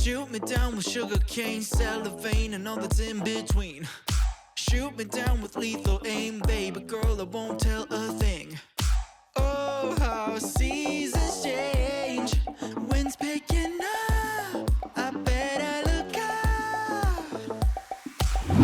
Shoot me down with sugar cane, cellophane, and all that's in between. Shoot me down with lethal aim, baby girl, I won't tell a thing. Oh, how seasons change. Winds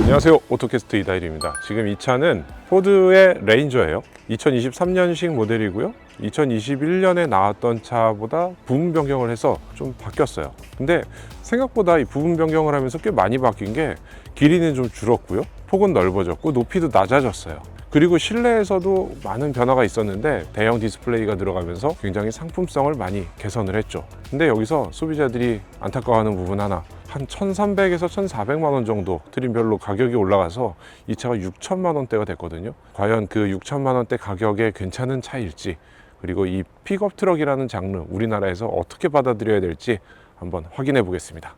안녕하세요. 오토캐스트 이다일입니다. 지금 이 차는 포드의 레인저예요. 2023년식 모델이고요. 2021년에 나왔던 차보다 부분 변경을 해서 좀 바뀌었어요. 근데 생각보다 이 부분 변경을 하면서 꽤 많이 바뀐 게 길이는 좀 줄었고요. 폭은 넓어졌고 높이도 낮아졌어요 그리고 실내에서도 많은 변화가 있었는데 대형 디스플레이가 들어가면서 굉장히 상품성을 많이 개선을 했죠. 근데 여기서 소비자들이 안타까워하는 부분 하나 한 1,300에서 1,400만 원 정도 트림별로 가격이 올라가서 이 차가 6천만 원대가 됐거든요. 과연 그 6천만 원대 가격에 괜찮은 차일지 그리고 이 픽업 트럭이라는 장르 우리나라에서 어떻게 받아들여야 될지 한번 확인해 보겠습니다.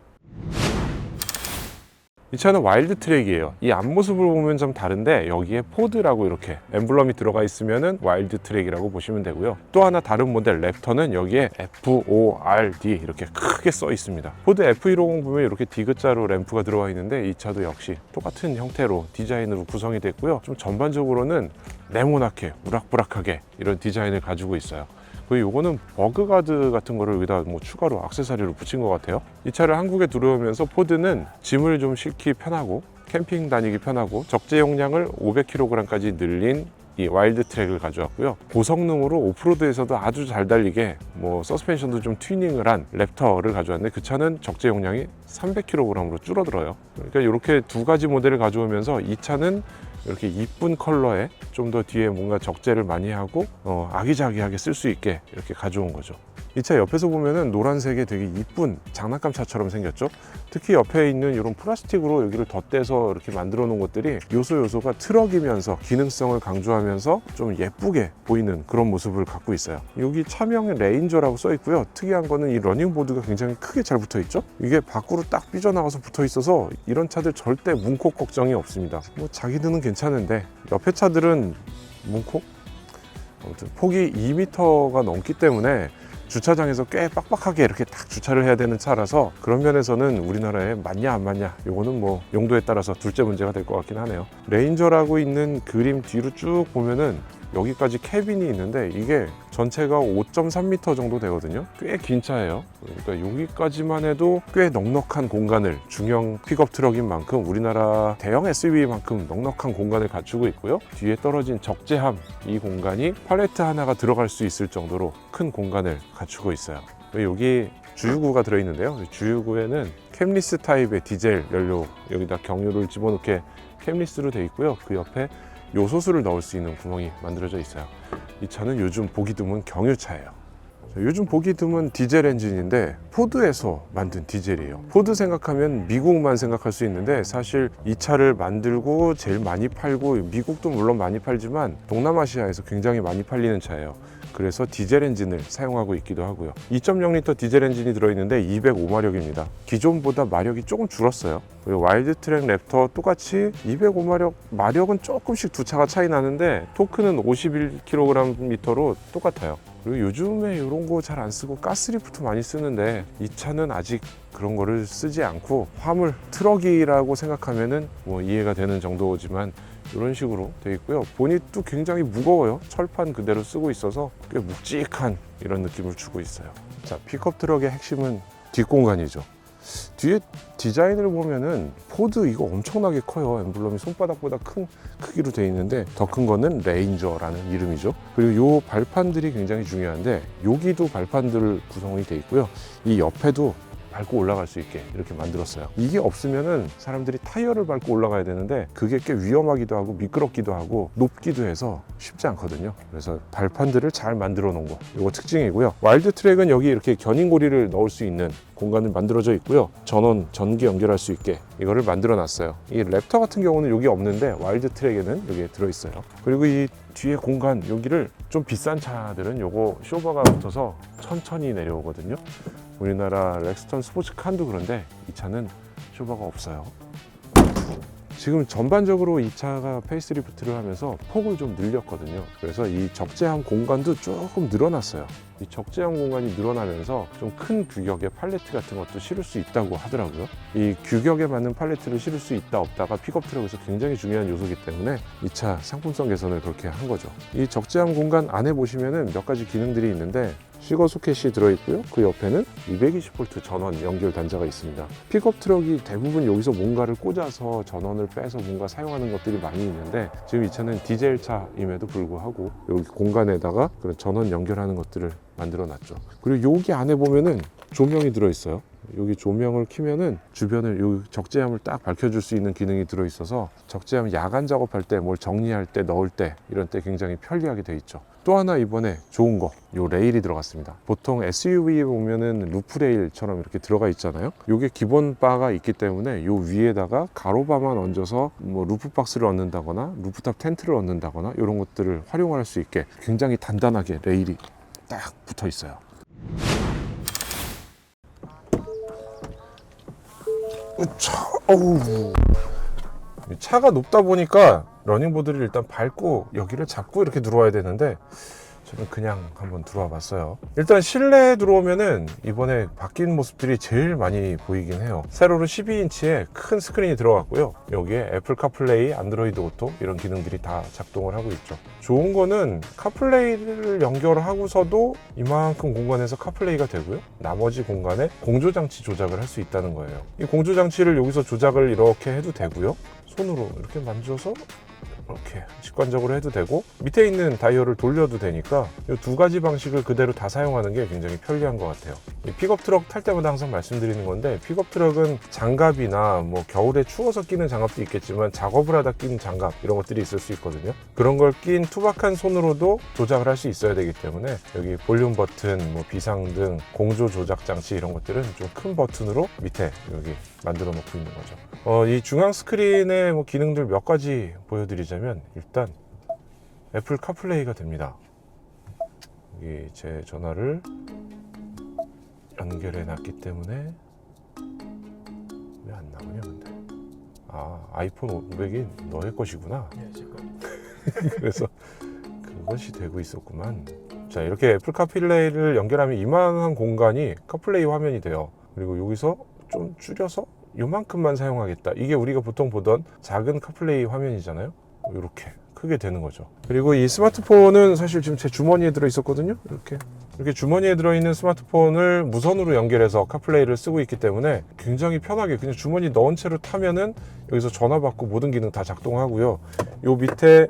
이 차는 와일드 트랙이에요. 이 앞모습을 보면 좀 다른데 여기에 포드라고 이렇게 엠블럼이 들어가 있으면은 와일드 트랙이라고 보시면 되고요. 또 하나 다른 모델 랩터는 여기에 FORD 이렇게 크게 써 있습니다. 포드 F150 보면 이렇게 디귿자로 램프가 들어가 있는데 이 차도 역시 똑같은 형태로 디자인으로 구성이 됐고요. 좀 전반적으로는 네모나게 우락부락하게 이런 디자인을 가지고 있어요. 그리고 요거는 버그가드 같은 거를 여기다 뭐 추가로 액세서리로 붙인 것 같아요. 이 차를 한국에 들어오면서 포드는 짐을 좀 싣기 편하고 캠핑 다니기 편하고 적재 용량을 500kg까지 늘린 이 와일드 트랙을 가져왔고요. 고성능으로 오프로드에서도 아주 잘 달리게 뭐 서스펜션도 좀 튜닝을 한 랩터를 가져왔는데 그 차는 적재 용량이 300kg으로 줄어들어요. 그러니까 이렇게 두 가지 모델을 가져오면서 이 차는 이렇게 이쁜 컬러에 좀 더 뒤에 뭔가 적재를 많이 하고 어, 아기자기하게 쓸 수 있게 이렇게 가져온 거죠. 이 차 옆에서 보면은 노란색에 되게 이쁜 장난감 차처럼 생겼죠. 특히 옆에 있는 이런 플라스틱으로 여기를 덧대서 이렇게 만들어 놓은 것들이 요소 요소가 트럭이면서 기능성을 강조하면서 좀 예쁘게 보이는 그런 모습을 갖고 있어요. 여기 차명에 레인저라고 써 있고요. 특이한 거는 이 러닝보드가 굉장히 크게 잘 붙어 있죠. 이게 밖으로 딱 삐져나가서 붙어 있어서 이런 차들 절대 문콕 걱정이 없습니다. 뭐 자기들은 괜찮은데 옆에 차들은 문콕? 아무튼 폭이 2m가 넘기 때문에 주차장에서 꽤 빡빡하게 이렇게 딱 주차를 해야 되는 차라서 그런 면에서는 우리나라에 맞냐 안 맞냐 요거는 뭐 용도에 따라서 둘째 문제가 될 것 같긴 하네요. 레인저라고 있는 그림 뒤로 쭉 보면은 여기까지 캐빈이 있는데 이게 전체가 5.3m 정도 되거든요. 꽤 긴 차예요. 그러니까 여기까지만 해도 꽤 넉넉한 공간을 중형 픽업 트럭인 만큼 우리나라 대형 SUV만큼 넉넉한 공간을 갖추고 있고요. 뒤에 떨어진 적재함 이 공간이 팔레트 하나가 들어갈 수 있을 정도로 큰 공간을 갖추고 있어요. 여기 주유구가 들어있는데요. 주유구에는 캠리스 타입의 디젤 연료 여기다 경유를 집어넣게 캠리스로 되어 있고요. 그 옆에 요소수를 넣을 수 있는 구멍이 만들어져 있어요. 이 차는 요즘 보기 드문 경유차예요. 자, 요즘 보기 드문 디젤 엔진인데 포드에서 만든 디젤이에요. 포드 생각하면 미국만 생각할 수 있는데 사실 이 차를 만들고 제일 많이 팔고 미국도 물론 많이 팔지만 동남아시아에서 굉장히 많이 팔리는 차예요. 그래서 디젤 엔진을 사용하고 있기도 하고요. 2.0L 디젤 엔진이 들어있는데 205마력입니다. 기존보다 마력이 조금 줄었어요. 와일드 트랙 랩터 똑같이 205마력, 마력은 조금씩 두 차가 차이 나는데 토크는 51kgm로 똑같아요. 그리고 요즘에 이런 거 잘 안 쓰고 가스리프트 많이 쓰는데 이 차는 아직 그런 거를 쓰지 않고 화물 트럭이라고 생각하면은 뭐 이해가 되는 정도지만 이런 식으로 되어 있고요. 보닛도 굉장히 무거워요. 철판 그대로 쓰고 있어서 꽤 묵직한 이런 느낌을 주고 있어요. 자, 픽업 트럭의 핵심은 뒷공간이죠. 뒤에 디자인을 보면은 포드 이거 엄청나게 커요. 엠블럼이 손바닥보다 큰 크기로 되어 있는데 더 큰 거는 레인저라는 이름이죠. 그리고 요 발판들이 굉장히 중요한데 여기도 발판들 구성이 되어 있고요. 이 옆에도 밟고 올라갈 수 있게 이렇게 만들었어요. 이게 없으면은 사람들이 타이어를 밟고 올라가야 되는데 그게 꽤 위험하기도 하고 미끄럽기도 하고 높기도 해서 쉽지 않거든요. 그래서 발판들을 잘 만들어 놓은 거 이거 특징이고요. 와일드 트랙은 여기 이렇게 견인고리를 넣을 수 있는 공간을 만들어져 있고요. 전원 전기 연결할 수 있게 이거를 만들어 놨어요. 이 랩터 같은 경우는 여기 없는데 와일드 트랙에는 여기에 들어 있어요. 그리고 이 뒤에 공간 여기를 좀 비싼 차들은 요거 쇼버가 붙어서 천천히 내려오거든요. 우리나라 렉스턴 스포츠 칸도 그런데 이 차는 쇼버가 없어요. 지금 전반적으로 이 차가 페이스리프트를 하면서 폭을 좀 늘렸거든요. 그래서 이 적재함 공간도 조금 늘어났어요. 이 적재형 공간이 늘어나면서 좀 큰 규격의 팔레트 같은 것도 실을 수 있다고 하더라고요. 이 규격에 맞는 팔레트를 실을 수 있다 없다가 픽업 트럭에서 굉장히 중요한 요소이기 때문에 이 차 상품성 개선을 그렇게 한 거죠. 이 적재형 공간 안에 보시면은 몇 가지 기능들이 있는데 시거 소켓이 들어있고요. 그 옆에는 220V 전원 연결 단자가 있습니다. 픽업 트럭이 대부분 여기서 뭔가를 꽂아서 전원을 빼서 뭔가 사용하는 것들이 많이 있는데 지금 이 차는 디젤 차임에도 불구하고 여기 공간에다가 그런 전원 연결하는 것들을 만들어 놨죠. 그리고 여기 안에 보면은 조명이 들어있어요. 여기 조명을 켜면은 주변을 요 적재함을 딱 밝혀줄 수 있는 기능이 들어있어서 적재함 야간 작업할 때 뭘 정리할 때 넣을 때 이런 때 굉장히 편리하게 돼 있죠. 또 하나 이번에 좋은 거, 요 레일이 들어갔습니다. 보통 SUV에 보면은 루프 레일처럼 이렇게 들어가 있잖아요. 요게 기본 바가 있기 때문에 요 위에다가 가로바만 얹어서 뭐 루프 박스를 얹는다거나 루프탑 텐트를 얹는다거나 이런 것들을 활용할 수 있게 굉장히 단단하게 레일이 딱 붙어 있어요. 으차, 어우. 차가 높다 보니까 러닝보드를 일단 밟고 여기를 잡고 이렇게 들어와야 되는데 저는 그냥 한번 들어와 봤어요. 일단 실내에 들어오면은 이번에 바뀐 모습들이 제일 많이 보이긴 해요. 세로로 12인치의 큰 스크린이 들어갔고요. 여기에 애플 카플레이, 안드로이드 오토 이런 기능들이 다 작동을 하고 있죠. 좋은 거는 카플레이를 연결하고서도 이만큼 공간에서 카플레이가 되고요. 나머지 공간에 공조장치 조작을 할 수 있다는 거예요. 이 공조장치를 여기서 조작을 이렇게 해도 되고요. 손으로 이렇게 만져서 이렇게 직관적으로 해도 되고 밑에 있는 다이얼을 돌려도 되니까 이 두 가지 방식을 그대로 다 사용하는 게 굉장히 편리한 것 같아요. 이 픽업 트럭 탈 때마다 항상 말씀드리는 건데 픽업 트럭은 장갑이나 뭐 겨울에 추워서 끼는 장갑도 있겠지만 작업을 하다 끼는 장갑 이런 것들이 있을 수 있거든요. 그런 걸 낀 투박한 손으로도 조작을 할 수 있어야 되기 때문에 여기 볼륨 버튼, 뭐 비상등, 공조 조작 장치 이런 것들은 좀 큰 버튼으로 밑에 여기 만들어 놓고 있는 거죠. 어, 이 중앙 스크린의 뭐 기능들 몇 가지 보여드리자면 일단 애플 카플레이가 됩니다. 여기 제 전화를 연결해 놨기 때문에 왜 안 나오냐 근데 아 아이폰 500이 너의 것이구나 예. 그래서 그것이 되고 있었구만 자 이렇게 애플 카플레이를 연결하면 이만한 공간이 카플레이 화면이 돼요 그리고 여기서 좀 줄여서 요만큼만 사용하겠다. 이게 우리가 보통 보던 작은 카플레이 화면이잖아요? 이렇게 크게 되는 거죠. 그리고 이 스마트폰은 사실 지금 제 주머니에 들어 있었거든요. 이렇게. 이렇게 주머니에 들어있는 스마트폰을 무선으로 연결해서 카플레이를 쓰고 있기 때문에 굉장히 편하게 그냥 주머니 넣은 채로 타면은 여기서 전화 받고 모든 기능 다 작동하고요. 요 밑에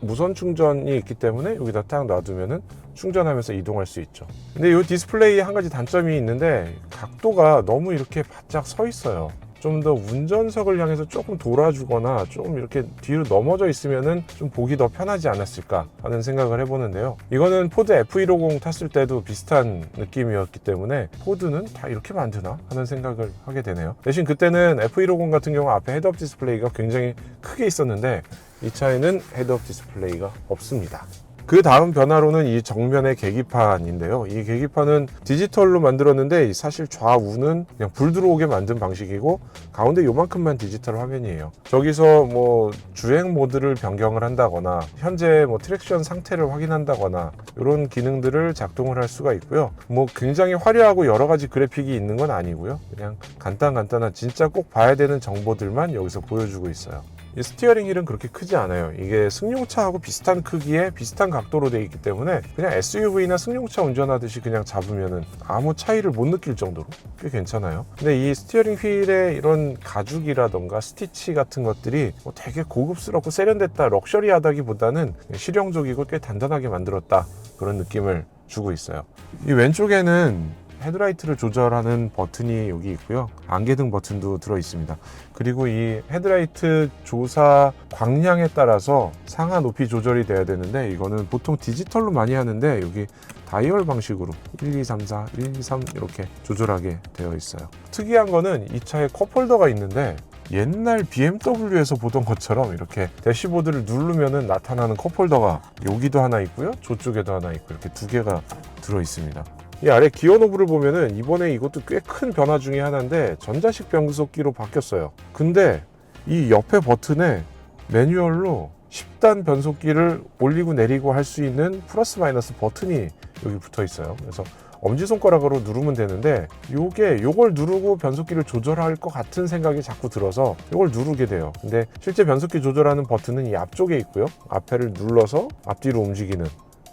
무선 충전이 있기 때문에 여기다 딱 놔두면은 충전하면서 이동할 수 있죠. 근데 이 디스플레이에 한 가지 단점이 있는데 각도가 너무 이렇게 바짝 서 있어요. 좀 더 운전석을 향해서 조금 돌아주거나 좀 이렇게 뒤로 넘어져 있으면은 좀 보기 더 편하지 않았을까 하는 생각을 해보는데요. 이거는 포드 F150 탔을 때도 비슷한 느낌이었기 때문에 포드는 다 이렇게 만드나 하는 생각을 하게 되네요. 대신 그때는 F150 같은 경우 앞에 헤드업 디스플레이가 굉장히 크게 있었는데 이 차에는 헤드업 디스플레이가 없습니다. 그 다음 변화로는 이 정면의 계기판인데요. 이 계기판은 디지털로 만들었는데 사실 좌우는 그냥 불 들어오게 만든 방식이고 가운데 요만큼만 디지털 화면이에요. 저기서 뭐 주행 모드를 변경을 한다거나 현재 뭐 트랙션 상태를 확인한다거나 이런 기능들을 작동을 할 수가 있고요. 뭐 굉장히 화려하고 여러 가지 그래픽이 있는 건 아니고요. 그냥 간단 간단한 진짜 꼭 봐야 되는 정보들만 여기서 보여주고 있어요. 이 스티어링 휠은 그렇게 크지 않아요. 이게 승용차하고 비슷한 크기에 비슷한 각도로 되어 있기 때문에 그냥 SUV나 승용차 운전하듯이 그냥 잡으면은 아무 차이를 못 느낄 정도로 꽤 괜찮아요. 근데 이 스티어링 휠의 이런 가죽이라던가 스티치 같은 것들이 뭐 되게 고급스럽고 세련됐다, 럭셔리하다기보다는 실용적이고 꽤 단단하게 만들었다 그런 느낌을 주고 있어요. 이 왼쪽에는 헤드라이트를 조절하는 버튼이 여기 있고요. 안개등 버튼도 들어 있습니다. 그리고 이 헤드라이트 조사 광량에 따라서 상하 높이 조절이 돼야 되는데 이거는 보통 디지털로 많이 하는데 여기 다이얼 방식으로 1, 2, 3, 4, 1, 2, 3 이렇게 조절하게 되어 있어요. 특이한 거는 이 차에 컵홀더가 있는데 옛날 BMW에서 보던 것처럼 이렇게 대시보드를 누르면은 나타나는 컵홀더가 여기도 하나 있고요. 저쪽에도 하나 있고 이렇게 두 개가 들어 있습니다. 이 아래 기어 노브를 보면은 이번에 이것도 꽤 큰 변화 중에 하나인데 전자식 변속기로 바뀌었어요. 근데 이 옆에 버튼에 매뉴얼로 10단 변속기를 올리고 내리고 할 수 있는 플러스 마이너스 버튼이 여기 붙어 있어요. 그래서 엄지손가락으로 누르면 되는데 요게 요걸 누르고 변속기를 조절할 것 같은 생각이 자꾸 들어서 요걸 누르게 돼요. 근데 실제 변속기 조절하는 버튼은 이 앞쪽에 있고요. 앞에를 눌러서 앞뒤로 움직이는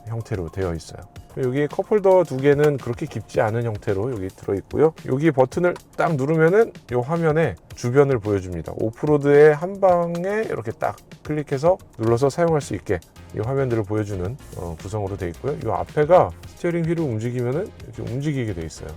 형태로 되어 있어요. 여기 컵홀더 두 개는 그렇게 깊지 않은 형태로 여기 들어 있고요. 여기 버튼을 딱 누르면은 이 화면에 주변을 보여줍니다. 오프로드의 한 방에 이렇게 딱 클릭해서 눌러서 사용할 수 있게 이 화면들을 보여주는 어, 구성으로 되어 있고요. 이 앞에가 스티어링 휠을 움직이면은 이렇게 움직이게 되어 있어요.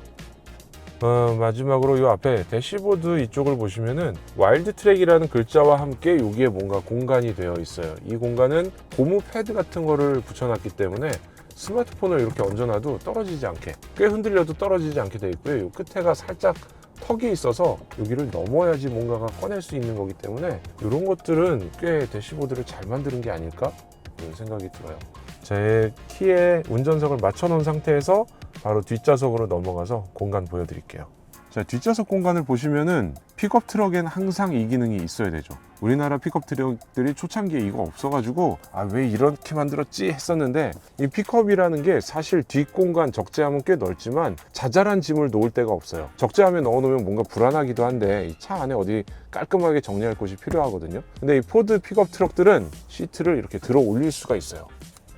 어, 마지막으로 이 앞에 대시보드 이쪽을 보시면은 와일드 트랙이라는 글자와 함께 여기에 뭔가 공간이 되어 있어요. 이 공간은 고무 패드 같은 거를 붙여놨기 때문에 스마트폰을 이렇게 얹어놔도 떨어지지 않게 꽤 흔들려도 떨어지지 않게 되어 있고요. 이 끝에가 살짝 턱이 있어서 여기를 넘어야지 뭔가가 꺼낼 수 있는 거기 때문에 이런 것들은 꽤 대시보드를 잘 만드는 게 아닐까 이런 생각이 들어요. 제 키에 운전석을 맞춰 놓은 상태에서 바로 뒷좌석으로 넘어가서 공간 보여드릴게요. 자, 뒷좌석 공간을 보시면은 픽업 트럭에는 항상 이 기능이 있어야 되죠. 우리나라 픽업 트럭들이 초창기에 이거 없어가지고 아 왜 이렇게 만들었지 했었는데 이 픽업이라는 게 사실 뒷공간 적재하면 꽤 넓지만 자잘한 짐을 놓을 데가 없어요. 적재함에 넣어놓으면 뭔가 불안하기도 한데 이 차 안에 어디 깔끔하게 정리할 곳이 필요하거든요. 근데 이 포드 픽업 트럭들은 시트를 이렇게 들어 올릴 수가 있어요.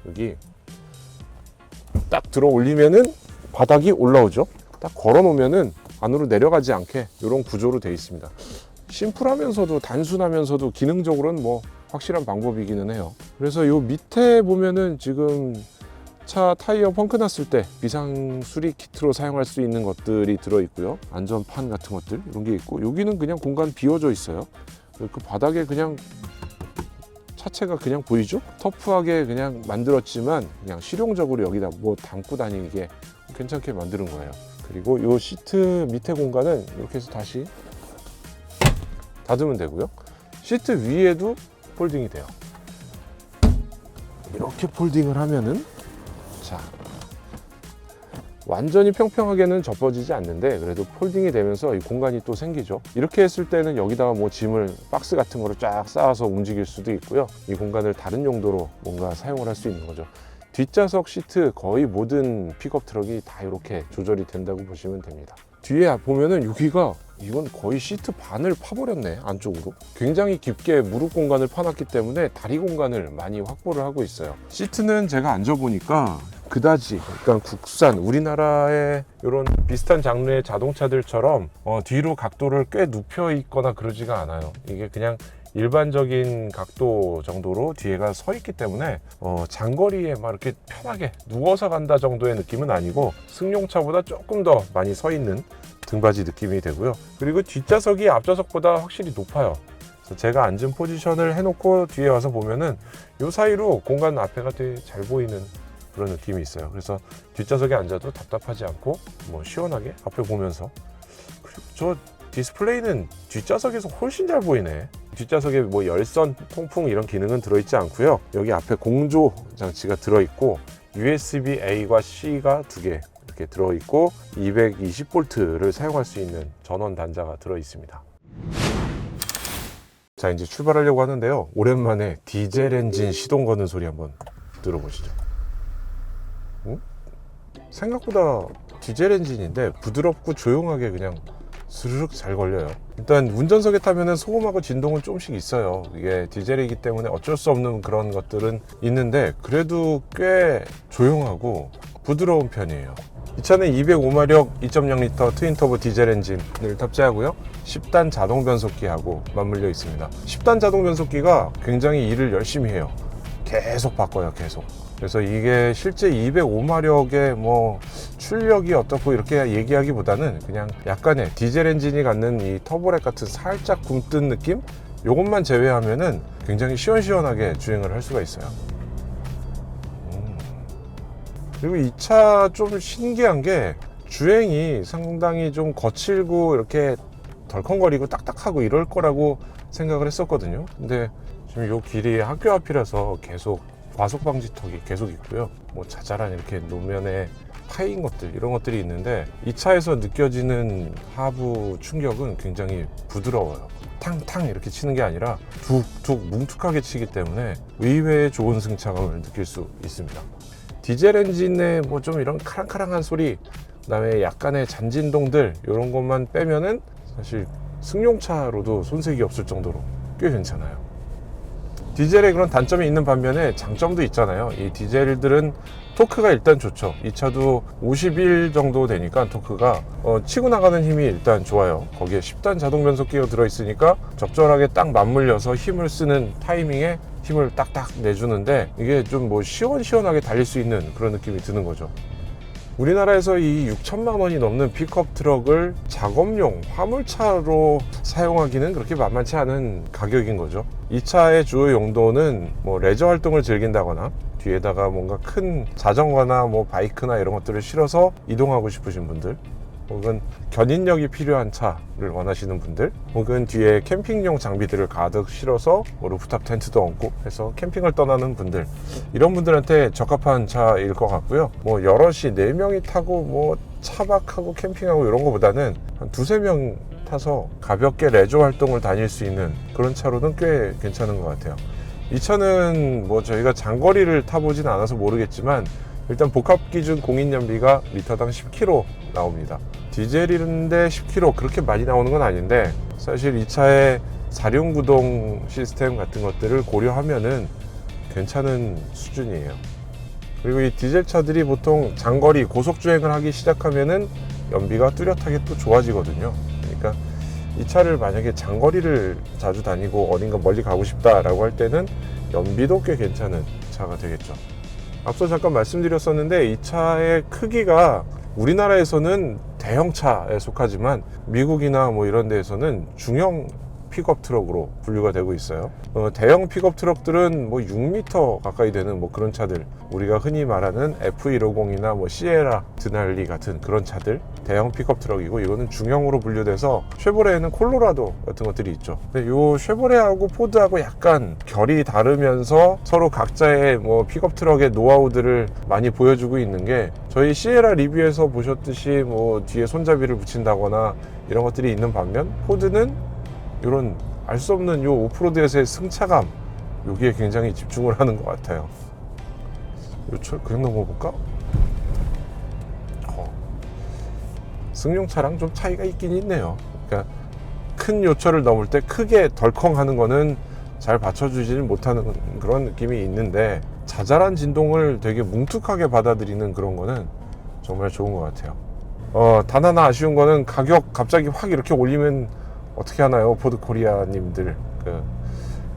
여기 딱 들어 올리면은 바닥이 올라오죠. 딱 걸어 놓으면은 안으로 내려가지 않게 이런 구조로 되어 있습니다. 심플하면서도 단순하면서도 기능적으로는 뭐 확실한 방법이기는 해요. 그래서 요 밑에 보면은 지금 차 타이어 펑크 났을 때 비상 수리 키트로 사용할 수 있는 것들이 들어 있고요. 안전판 같은 것들 이런 게 있고 여기는 그냥 공간 비워져 있어요. 그 바닥에 그냥 차체가 그냥 보이죠? 터프하게 그냥 만들었지만 그냥 실용적으로 여기다 뭐 담고 다니게 괜찮게 만드는 거예요. 그리고 이 시트 밑에 공간은 이렇게 해서 다시 닫으면 되고요. 시트 위에도 폴딩이 돼요. 이렇게 폴딩을 하면은 자 완전히 평평하게는 접어지지 않는데 그래도 폴딩이 되면서 이 공간이 또 생기죠. 이렇게 했을 때는 여기다가 뭐 짐을 박스 같은 거를 쫙 쌓아서 움직일 수도 있고요. 이 공간을 다른 용도로 뭔가 사용을 할 수 있는 거죠. 뒷좌석 시트 거의 모든 픽업 트럭이 다 이렇게 조절이 된다고 보시면 됩니다. 뒤에 보면은 여기가 이건 거의 시트 반을 파버렸네 안쪽으로 굉장히 깊게 무릎 공간을 파놨기 때문에 다리 공간을 많이 확보를 하고 있어요 시트는 제가 앉아보니까 그다지 그러니까 국산 우리나라의 이런 비슷한 장르의 자동차들처럼 어, 뒤로 각도를 꽤 눕혀 있거나 그러지가 않아요 이게 그냥 일반적인 각도 정도로 뒤에가 서 있기 때문에 어, 장거리에 막 이렇게 편하게 누워서 간다 정도의 느낌은 아니고 승용차보다 조금 더 많이 서 있는 등받이 느낌이 되고요. 그리고 뒷좌석이 앞좌석보다 확실히 높아요. 제가 앉은 포지션을 해놓고 뒤에 와서 보면은 이 사이로 공간 앞에가 되게 잘 보이는 그런 느낌이 있어요. 그래서 뒷좌석에 앉아도 답답하지 않고 뭐 시원하게 앞에 보면서 그리고 저 디스플레이는 뒷좌석에서 훨씬 잘 보이네. 뒷좌석에 뭐 열선, 통풍 이런 기능은 들어있지 않고요. 여기 앞에 공조 장치가 들어있고 USB-A과 C가 두 개 이렇게 들어있고 220V를 사용할 수 있는 전원 단자가 들어있습니다. 자 이제 출발하려고 하는데요. 오랜만에 디젤 엔진 시동 거는 소리 한번 들어보시죠. 응? 생각보다 디젤 엔진인데 부드럽고 조용하게 그냥 스르륵 잘 걸려요. 일단 운전석에 타면은 소음하고 진동은 조금씩 있어요. 이게 디젤이기 때문에 어쩔 수 없는 그런 것들은 있는데 그래도 꽤 조용하고 부드러운 편이에요. 이 차는 205마력 2.0L 트윈터보 디젤 엔진을 탑재하고요. 10단 자동 변속기하고 맞물려 있습니다. 10단 자동 변속기가 굉장히 일을 열심히 해요. 계속 바꿔요, 계속. 그래서 이게 실제 205마력의 뭐 출력이 어떻고 이렇게 얘기하기보다는 그냥 약간의 디젤 엔진이 갖는 이 터보렉 같은 살짝 굼뜬 느낌? 요것만 제외하면은 굉장히 시원시원하게 주행을 할 수가 있어요. 음. 그리고 이 차 좀 신기한 게 주행이 상당히 좀 거칠고 이렇게 덜컹거리고 딱딱하고 이럴 거라고 생각을 했었거든요. 근데 지금 요 길이 학교 앞이라서 계속 과속 방지턱이 계속 있고요. 뭐 자잘한 이렇게 노면에 파인 것들 이런 것들이 있는데 이 차에서 느껴지는 하부 충격은 굉장히 부드러워요. 탕탕 이렇게 치는 게 아니라 툭툭 뭉툭하게 치기 때문에 의외의 좋은 승차감을 느낄 수 있습니다. 디젤 엔진의 뭐 좀 이런 카랑카랑한 소리 그다음에 약간의 잔진동들 이런 것만 빼면은 사실 승용차로도 손색이 없을 정도로 꽤 괜찮아요. 디젤에 그런 단점이 있는 반면에 장점도 있잖아요. 이 디젤들은 토크가 일단 좋죠. 이 차도 51 정도 되니까 토크가 어, 치고 나가는 힘이 일단 좋아요. 거기에 10단 자동 변속기가 들어있으니까 적절하게 딱 맞물려서 힘을 쓰는 타이밍에 힘을 딱딱 내주는데 이게 좀 뭐 시원시원하게 달릴 수 있는 그런 느낌이 드는 거죠. 우리나라에서 이 6천만 원이 넘는 픽업 트럭을 작업용 화물차로 사용하기는 그렇게 만만치 않은 가격인 거죠. 이 차의 주요 용도는 뭐 레저 활동을 즐긴다거나 뒤에다가 뭔가 큰 자전거나 뭐 바이크나 이런 것들을 실어서 이동하고 싶으신 분들 혹은 견인력이 필요한 차를 원하시는 분들 혹은 뒤에 캠핑용 장비들을 가득 실어서 뭐 루프탑 텐트도 얹고 해서 캠핑을 떠나는 분들 이런 분들한테 적합한 차일 것 같고요. 뭐 여럿이 네명이 타고 뭐 차박하고 캠핑하고 이런 거보다는 한 두세 명 타서 가볍게 레저 활동을 다닐 수 있는 그런 차로는 꽤 괜찮은 것 같아요. 이 차는 뭐 저희가 장거리를 타보진 않아서 모르겠지만 일단 복합 기준 공인 연비가 리터당 10km 나옵니다. 디젤인데 10km 그렇게 많이 나오는 건 아닌데 사실 이 차의 사륜 구동 시스템 같은 것들을 고려하면은 괜찮은 수준이에요. 그리고 이 디젤 차들이 보통 장거리 고속 주행을 하기 시작하면은 연비가 뚜렷하게 또 좋아지거든요. 그러니까 이 차를 만약에 장거리를 자주 다니고 어딘가 멀리 가고 싶다라고 할 때는 연비도 꽤 괜찮은 차가 되겠죠. 앞서 잠깐 말씀드렸었는데 이 차의 크기가 우리나라에서는 대형차에 속하지만 미국이나 뭐 이런 데에서는 중형 픽업 트럭으로 분류가 되고 있어요. 어, 대형 픽업 트럭들은 뭐 6m 가까이 되는 뭐 그런 차들, 우리가 흔히 말하는 F150이나 뭐 시에라, 드날리 같은 그런 차들, 대형 픽업 트럭이고 이거는 중형으로 분류돼서 쉐보레에는 콜로라도 같은 것들이 있죠. 근데 요 쉐보레하고 포드하고 약간 결이 다르면서 서로 각자의 뭐 픽업 트럭의 노하우들을 많이 보여주고 있는 게 저희 시에라 리뷰에서 보셨듯이 뭐 뒤에 손잡이를 붙인다거나 이런 것들이 있는 반면 포드는 이런 알 수 없는 요 오프로드에서의 승차감 여기에 굉장히 집중을 하는 것 같아요. 요철 그냥 넘어볼까? 어. 승용차랑 좀 차이가 있긴 있네요. 그러니까 큰 요철을 넘을 때 크게 덜컹 하는 거는 잘 받쳐주지는 못하는 그런 느낌이 있는데 자잘한 진동을 되게 뭉툭하게 받아들이는 그런 거는 정말 좋은 것 같아요. 어, 단 하나 아쉬운 거는 가격 갑자기 확 이렇게 올리면 어떻게 하나요? 포드 코리아님들. 그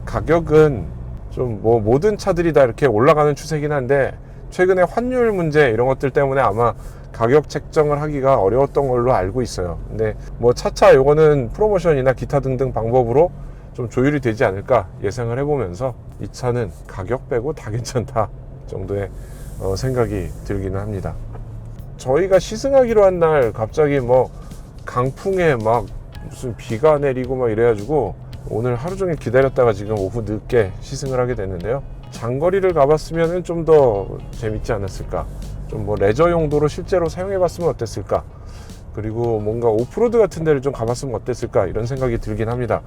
가격은 좀 뭐 모든 차들이 다 이렇게 올라가는 추세긴 한데 최근에 환율 문제 이런 것들 때문에 아마 가격 책정을 하기가 어려웠던 걸로 알고 있어요. 근데 뭐 차차 요거는 프로모션이나 기타 등등 방법으로 좀 조율이 되지 않을까 예상을 해보면서 이 차는 가격 빼고 다 괜찮다 정도의 어, 생각이 들기는 합니다. 저희가 시승하기로 한 날 갑자기 뭐 강풍에 막 무슨 비가 내리고 막 이래가지고 오늘 하루 종일 기다렸다가 지금 오후 늦게 시승을 하게 됐는데요. 장거리를 가봤으면 좀 더 재밌지 않았을까. 좀 뭐 레저 용도로 실제로 사용해봤으면 어땠을까. 그리고 뭔가 오프로드 같은 데를 좀 가봤으면 어땠을까 이런 생각이 들긴 합니다.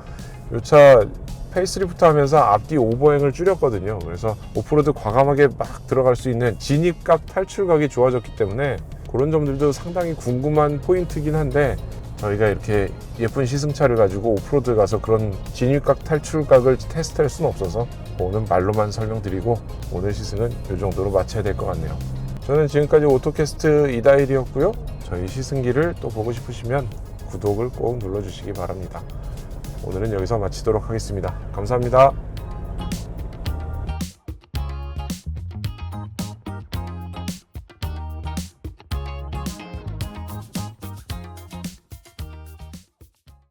이 차 페이스리프트 하면서 앞뒤 오버행을 줄였거든요. 그래서 오프로드 과감하게 막 들어갈 수 있는 진입각 탈출각이 좋아졌기 때문에 그런 점들도 상당히 궁금한 포인트긴 한데 저희가 이렇게 예쁜 시승차를 가지고 오프로드 가서 그런 진입각 탈출각을 테스트할 수는 없어서 오늘 말로만 설명드리고 오늘 시승은 이 정도로 마쳐야 될 것 같네요. 저는 지금까지 오토캐스트 이다일이었고요. 저희 시승기를 또 보고 싶으시면 구독을 꼭 눌러주시기 바랍니다. 오늘은 여기서 마치도록 하겠습니다. 감사합니다.